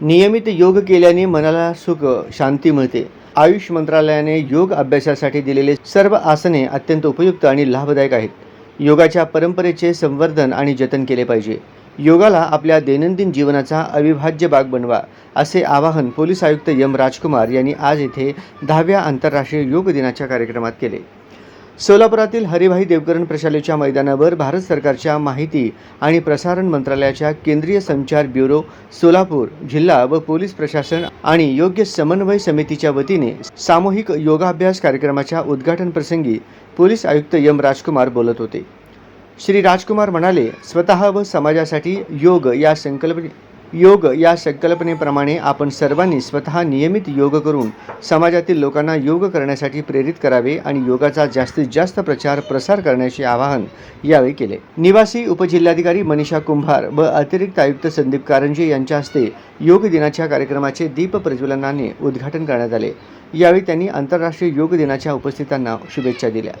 नियमित योग केल्याने मनाला सुख शांती मिळते. आयुष मंत्रालयाने योग अभ्यासासाठी दिलेले सर्व आसने अत्यंत उपयुक्त आणि लाभदायक आहेत. योगाच्या परंपरेचे संवर्धन आणि जतन केले पाहिजे. योगाला आपल्या दैनंदिन जीवनाचा अविभाज्य भाग बनवा असे आवाहन पोलीस आयुक्त यम राजकुमार यांनी आज येथे दहाव्या आंतरराष्ट्रीय योग दिनाच्या कार्यक्रमात केले. सोलापुरातील हरिभाई देवकरण प्रशालेच्या मैदानावर भारत सरकारच्या माहिती आणि प्रसारण मंत्रालयाच्या केंद्रीय संचार ब्युरो सोलापूर जिल्हा व पोलीस प्रशासन आणि योग्य समन्वय समितीच्या वतीने सामूहिक योगाभ्यास कार्यक्रमाच्या उद्घाटन प्रसंगी पोलीस आयुक्त यम राजकुमार बोलत होते. श्री राजकुमार म्हणाले स्वतः व समाजासाठी योग या संकल्पने योग या संकल्पनेप्रमाणे आपण सर्वांनी स्वतः नियमित योग करून समाजातील लोकांना योग करण्यासाठी प्रेरित करावे आणि योगाचा जास्तीत जास्त प्रचार प्रसार करण्याचे आवाहन यावेळी केले. निवासी उपजिल्हाधिकारी मनीषा कुंभार व अतिरिक्त आयुक्त संदीप कारंजे यांच्या हस्ते योग दिनाच्या कार्यक्रमाचे दीप प्रज्वलनाने उद्घाटन करण्यात आले. यावेळी त्यांनी आंतरराष्ट्रीय योग दिनाच्या उपस्थितांना शुभेच्छा दिल्या.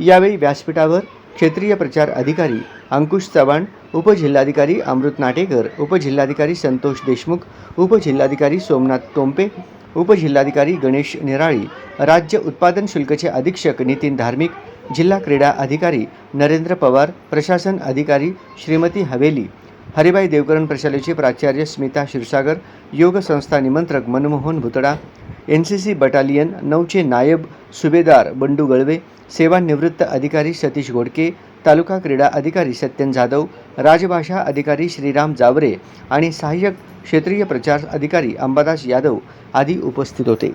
यावेळी व्यासपीठावर क्षेत्रीय प्रचार अधिकारी अंकुश चव्हाण उपजिल्हाधिकारी अमृत नाटेकर उपजिल्हाधिकारी संतोष देशमुख उपजिल्हाधिकारी सोमनाथ टोंपे उपजिल्हाधिकारी गणेश निराळी राज्य उत्पादन शुल्कचे अधीक्षक नितीन धार्मिक जिल्हा क्रीडा अधिकारी नरेंद्र पवार प्रशासन अधिकारी श्रीमती हवेली हरिभाई देवकरण प्रशालेचे प्राचार्य स्मिता क्षीरसागर योग संस्था निमंत्रक Manmohan Bhutada N C C battalion नऊचे नायब सुभेदार बंडू गळवे सेवानिवृत्त अधिकारी सतीश घोडके तालुका क्रीडा अधिकारी सत्यन जाधव राजभाषा अधिकारी श्रीराम जावरे आणि सहाय्यक क्षेत्रीय प्रचार अधिकारी अंबादास यादव आदी उपस्थित होते.